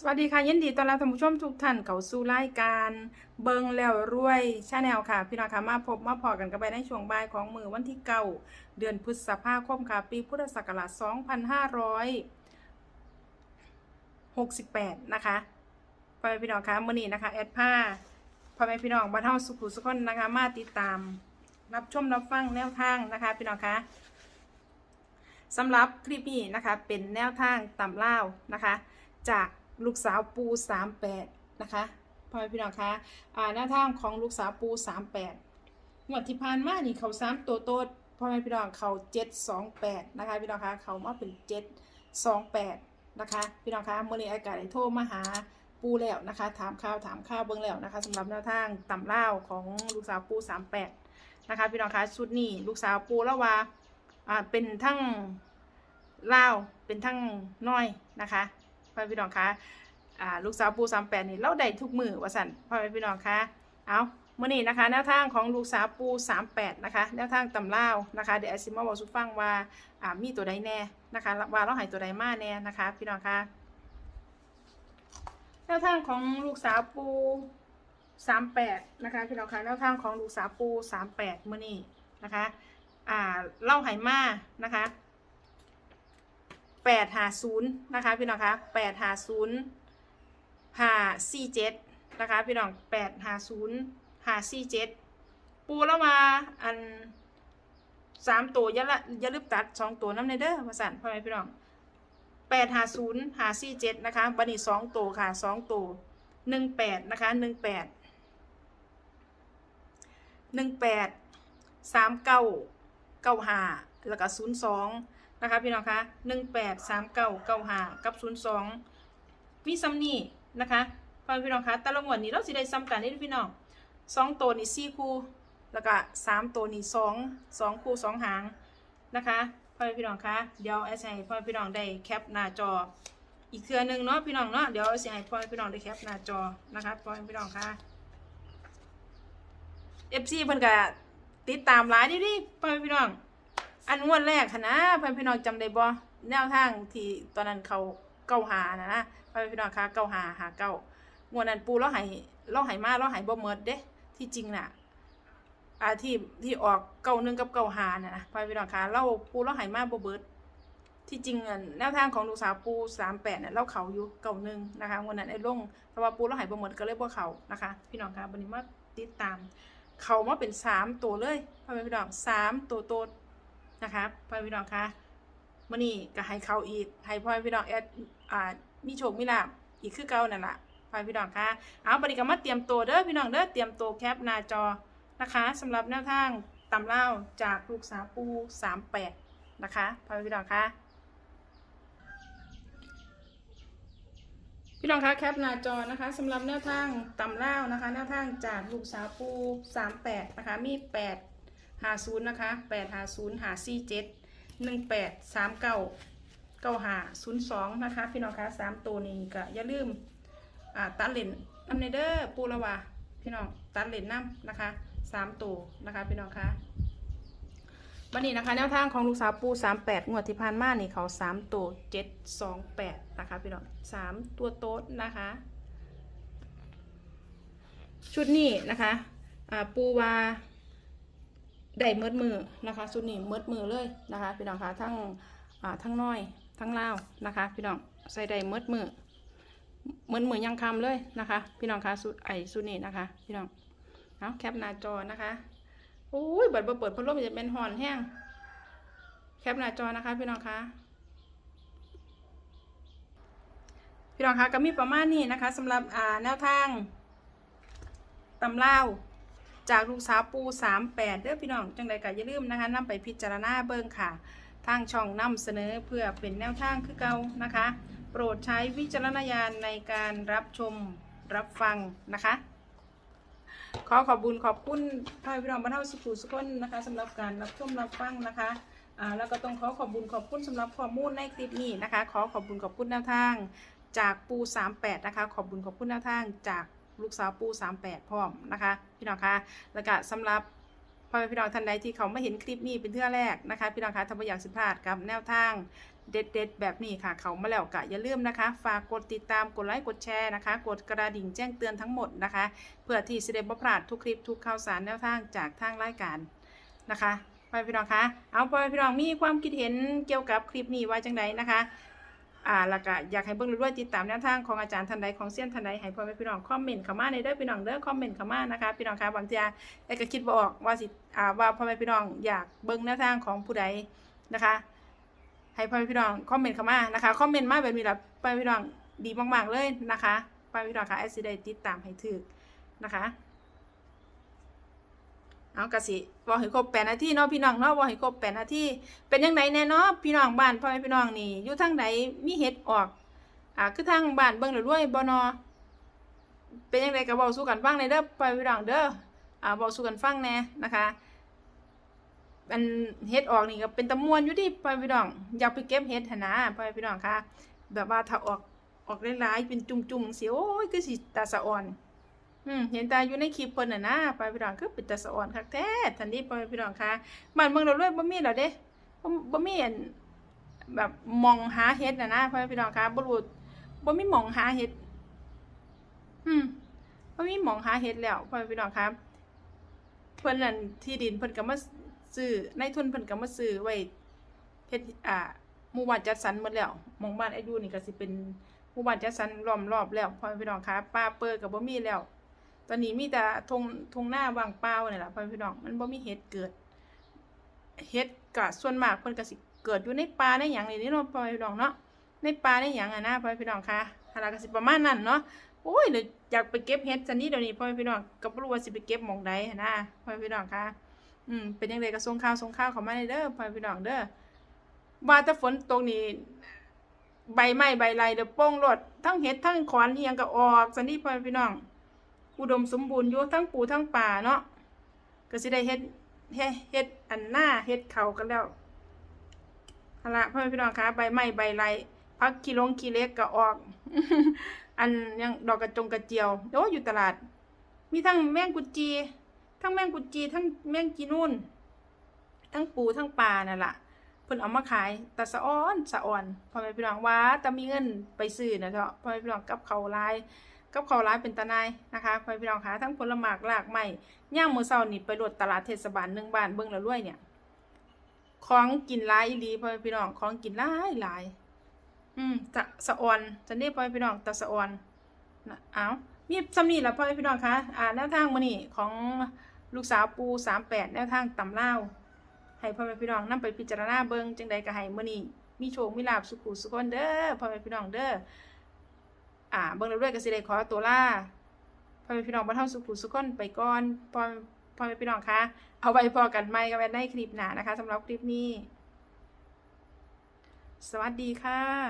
สวัสดีค่ะยินดีต้อนรับท่านผู้ชมทุกท่านเข้าสู่รายการเบิงแล้วรวยชาแนลค่ะ พี่น้องค่ะมาพบมาพอกันกันไปในช่วงบ่ายของมือวันที่เก้าเดือนพฤษภาคมค่ะ ปีพุทธศักราช2568 นะคะพ่อแม่พี่น้องคะมื่อนี้นะคะแอดผ้าพ่อแม่พี่น้องบ้านเฮาสุขุสุขคนนะคะ มาติดตาม รับชมรับฟังแนวทางนะคะ พี่น้องคะสำหรับคลิปนี้นะคะเป็นแนวทางตำเล่านะคะ จาก ลูกสาวปู38นะคะพ่อแม่พี่น้องคะอ่าหน้าทางของลูกสาวปู38งวดที่ผ่านมานี่เขา3ตัวโตดพ่อแม่พี่น้องเขา728นะคะพี่น้องคะเขามาเป็น728นะคะพี่น้องคะเมื่อนี้อากาศได้โทรมาหาปูแล้วนะคะถามข่าวถามข่าวเบิ่งแล้วนะคะสำหรับแนวทางตำเล่าของลูกสาวปู38นะคะพี่น้องคะชุดนี้ลูกสาวปูล้วว่าอ่าเป็นทั้งเล่าเป็นทั้งน้อยนะคะ พ่อพี่น้องคะอ่าลูกสาวปูสามแปดนี่เราได้ทุกมือว่าสันพ่อแม่พี่น้องคะเอาเมื่อนี้นะคะแนวทางของลูกสาวปูสามแปดนะคะแนวทางตำล่าวนะคะเดี๋ยวอาซิมาบอกสุฟังว่าอ่ามีตัวใดแน่นะคะว่าเราหายตัวใดมาแน่นะคะพี่น้องคะแนวทางของลูกสาวปูสามแปดนะคะพี่น้องคะแนวทางของลูกสาวปูสามแปดเมื่อนี้นะคะอ่าเล่าไหมานะคะ แปดหาศูนย์นะคะพี่น้องคะแปดหาศูนย์หาสี่เจ็ดนะคะพี่น้องแปดหาศูนย์หาสี่เจ็ดปูแล้วมาอันสามตัวอยาละอยาลืมตัดสองตัวน้ำในเด้อมาสั่นพ่อแม่พี่น้องแปดหาศูนย์หาสี่เจ็ดนะคะบันนี้สองตัวค่ะสองตัวหนึ่งแปดนะคะหนึ่งแปดหนึ่งแปดสามเก้าเก้าห้าแล้วก็ศูนย์สอง นะคะพี่น้องคะหนึ่งแปดสามเก้าเก้าหากับศูนย์สองมีซัมนี่นะคะพ่อแม่พี่น้องคะแต่ละงวดนี้เราสิได้ซ้ำกันนี่พี่น้องสองตัวนี่สี่คู่แล้วก็สามตัวนี่สองสองคู่สองหางนะคะพ่อพี่น้องคะเดี๋ยวไอ้ใให้พ่อพี่น้องได้แคปหน้าจอ อีกเครือหนึ่งเนาะพี่น้องเนาะเดี๋ยวไอ้สิให้พ่อพี่น้องได้แคปหน้าจอนะคะพ่อพี่น้องคะเอฟซีเพิ่นก็ติดตามหลายดิดิพ่อพี่น้อง อันงวดแรกค่ะนะพ่อพี่น้องจำได้บ่แนวทางที่ตอนนั้นเขาเก้าหานะนะพ่อพี่น้องคะเก้าหาหาเก้างวดนั้นปูเราหายเราหายมาเราหายบ่เมิดเด้ที่จริงน่ะอาที่ที่ออกเก้าหนึ่งกับเก้าหาน่ะนะพ่อพี่น้องคะเราปูเราหายมาบ่เบิดที่จริงอันแนวทางของลูกสาวปูสามแปดเนี่ยเราเขาอยู่เก้าหนึ่งนะคะงวดนั้นไอ้ลงแต่ว่าปูเราหายบ่เมิดก็เลยบ่เขานะคะ พี่น้องคะวันนี้มาติดตาม เขามาเป็นสามตัวเลยพ่อแม่พี่น้องสามตัวโต นะคะพ่อพี่น้องคะมื่อนี้ก็ให้เขาอีกให้พ่อพี่น้องแอดอ่ามีโชคมีลาภอีกคือเก่านั่นแหละพ่อพี่น้องคะเอาบัดนี้ก็มาเตรียมตัวเด้อพี่น้องเด้อเตรียมตัวแคปหน้าจอนะคะสำหรับแนวทางตำเล่าจากลูกสาวปูสามแปดนะคะพ่อพี่น้องคะพี่น้องคะแคปหน้าจอนะคะสำหรับแนวทางตำเล่านะคะแนวทางจากลูกสาวปูสามแปดนะคะมีแปด หาศูนย์นะคะแปดหาศูนย์หาสี่เจ็ดหนึ่งแปดสามเก้าเก้าหาศูนย์สองนะคะพี่น้องคะสามตัวนี้ก็อย่าลืมอ่าตัดเลนน้ำในเด้อปูละวาพี่น้องตัดเลนน้ำนะคะสามตัวนะคะพี่น้องคะวันนี้นะคะแนวทางของลูกสาวปูสามแปดงวดที่ผ่านมานี่เขาสามตัวเจ็ดสองแปดนะคะพี่น้องสามตัวโต๊ดนะคะ ชุดนี้นะคะปูวา ได้เมดมือนะคะสุดนี้เมดมือเลยนะคะ พี่น้องคะทั้งทั้งน้อยทั้งลาวนะคะ พี่น้องใส่ได้เมดมือเมดมือยังคำเลยนะคะ พี่น้องคะสุดไอสุดนี้นะคะ พี่น้องเอาแคปหน้าจอนะคะโอ้ยเปิดเปิดพัดลมจะเป็นหอนแห้งแคปหน้าจอนะคะ พี่น้องคะพี่น้องคะก็มีประมาณนี้นะคะสำหรับอ่าแนวทางตำเล่า จากลูกสาวปู38เด้อพี่น้องจังใดก็อย่าลืมนะคะนำไปพิจารณาเบิ่งค่ะ ทางช่องนำเสนอเพื่อเป็นแนวทางคือเก่านะคะ โปรดใช้วิจารณญาณในการรับชมรับฟังนะคะ ขอขอบคุญขอบคุณพ่อพี่น้องบ้านเฮาสุขุสุขคนนะคะสำหรับการรับชมรับฟังนะคะอ่าแล้วก็ต้องขอขอบคุญขอบคุณสำหรับข้อมูลในคลิปนี้นะคะ ขอขอบคุญขอบคุณแนวทาง จากปู38นะคะขอบคุญขอบคุณแนวทางจาก ลูกสาวปู38พร้อมนะคะ พี่น้องคะแล้วก็สำหรับพ่อแม่พี่น้องท่านใดที่เขาไม่เห็นคลิปนี้เป็นเทื่อแรกนะคะ พี่น้องคะถ้าไมอยากสิพลาดกับแนวทางเด็ดๆ แบบนี้ค่ะ เขามาแล้วกะอย่าลืมนะคะ ฝากกดติดตามกดไลค์กดแชร์นะคะ กดกระดิ่งแจ้งเตือนทั้งหมดนะคะ เพื่อที่จะได้บ่พลาดทุกคลิปทุกข่าวสารแนวทางจากทางรายการนะคะพ่อแม่พี่น้องคะเอาพ่อแม่พี่น้องมีความคิดเห็นเกี่ยวกับคลิปนี้ว่าจังไดนะคะ อ่าแล้วก็อยากให้เบิ่งด้วยติดตามแนวทางของอาจารย์ทันใดของเซียนทันใดให้พ่อแม่พี่น้องคอมเมนต์เข้ามาในเด้อพี่น้องเด้อคอมเมนต์เข้ามานะคะพี่น้องคะบางทีไอ้ก็คิดบอกว่าสิอ่าว่าพ่อแม่พี่น้องอยากเบิ่งแนวทางของผู้ใดนะคะให้พ่อแม่พี่น้องคอมเมนต์เข้ามานะคะคอมเมนต์มาแบบนี้ละพ่อแม่พี่น้องดีมากๆเลยนะคะพ่อแม่พี่น้องคะไอซีได้ติดตามให้ถึกนะคะ เอากะสิบอกให้ครบแปดนาทีเนาะพี่น้องเนาะบอกให้ครบแปดนาทีเป็นยังไงแน่เนาะพี่น้องบ้านพ่อแม่พี่น้องนี่อยู่ทางไหนมีเห็ดออกอ่าคือทางบ้านเบิ่งแล้วรวยบ่เนอเป็นยังไงก็เว้าสู่กันฟังในเด้อพ่อแม่พี่น้องเด้ออ่าเว้าสู่กันฟังแน่นะคะอันเฮ็ดออกนี่ก็เป็นตะมวนอยู่ดิพ่อแม่พี่น้องอยากไปเก็บเฮ็ดหนะพ่อแม่พี่น้องค่ะแบบว่าถ้าออกออกหลายๆเป็นจุ่มๆจังซี่โอ้ยคือสิตาสะอ่อน อืมเห็นตาอยู่ในคลิปเพิ่นน่ะนะไปพี่น้องคือเป็นตาสะอ่อนคักแท้ทันทีไปพี่น้องค่ะบ้านเมืองเราเลยบ่มีแล้วเด้บ่มีอันแบบมองหาเฮ็ดน่ะนะพ่อพี่น้องค่ะบ่รู้บ่มีมองหาเฮ็ดอืมบ่มีมองหาเฮ็ดแล้วพ่อพี่น้องค่ะเพิ่นนั่นที่ดินเพิ่นก็มาซื้อในทุนเพิ่นก็มาซื้อไว้เฮ็ดอ่าหมู่บ้านจัดสรรหมดแล้วหมู่บ้านอายุนี่ก็สิเป็นหมู่บ้านจัดสรรล้อมรอบแล้วพ่อพี่น้องค่ะป่าเปิดก็บ่มีแล้ว ตอนนี้มีแต่ทงทงหน้าวางเปล่านี่แหละพ่อพี่น้องมันบ่มีเห็ดเกิดเห็ดก็ส่วนมากเพิ่นก็สิเกิดอยู่ในป่าในหยังนี่เนาะพ่อพี่น้องเนาะในป่าในหยังอะนะพ่อพี่น้องค่ะหาลาก็สิประมาณนั้นเนาะโอ้ยเดี๋ยวอยากไปเก็บเห็ดซันนี้เดี๋ยวนี้พ่อพี่น้องก็บ่รู้ว่าสิไปเก็บหม่องใดนะพ่อพี่น้องค่ะอืมเป็นจังไดก็ส่งข่าวส่งข่าวเข้ามาเด้อพ่อพี่น้องเด้อว่าแต่ฝนตกนี่ใบไม้ใบไรเดี๋ยวโป้งรดทั้งเห็ดทั้งขอนเฮียงก็ออกซันนี้พ่อพี่น้อง อุดมสมบูรณ์อยู่ทั้งปูทั้งป่าเนาะก็สิได้เฮ็ดเฮ็ดเฮ็ดอันหน้าเฮ็ดเขากันแล้วเอาละพ่อแม่พี่น้องคะใบไม้ใบไรพักขี้ลงขี้เล็กก็ออก อันยังดอกกระจงกระเจียวโอ้อยู่ตลาด มีทั้งแมงกุจี ทั้งแมงกุจี ทั้งแมงกีนูนทั้งปูทั้งปลานั่นล่ะเพิ่นเอามาขายตะสะอ้อนสะอ่อนพ่อแม่พี่น้องว่าแต่มีเงินไปซื้อนะเถาะพ่อแม่พี่น้องกับเขาลาย กับข้าวร้ายเป็นตานายนะคะพ่อพี่น้องคะทั้งผลหมากหลากไม้ย่างมือเช้านี่ไปรถตลาดเทศบาลหนึ่งบ้านเบิ่งล้วรวยเนี่ยของกินหลายอีหลีพ่อพี่น้องของกินหลายหลายอืมตะสะออนจันนี้พ่อพี่น้องตะสะออนนะเอามีสำนีแหละพ่อพี่น้องคะอ่าแนวทางมื้อนี้ของลูกสาวปู38แปดแนวทางตำเล่าให้พ่อแม่พี่น้องนํไปพิจารณาเบิ่งจังใดก็ให้มื้อนี้มีโชคมีลาภสุขุสุขคนเด้อพ่อแม่พี่น้องเด้อ อ่าเบิ่งเรื่อยๆก็สิได้ขอตัวลาพ่อแม่พี่น้องบ่เท่าสุขุสุขคนไปก่อนพ่อพ่อแม่พี่น้องคะเอาไว้พอกันใหม่กันไว้ในคลิปหน้านะคะสำหรับคลิปนี้ สวัสดีค่ะ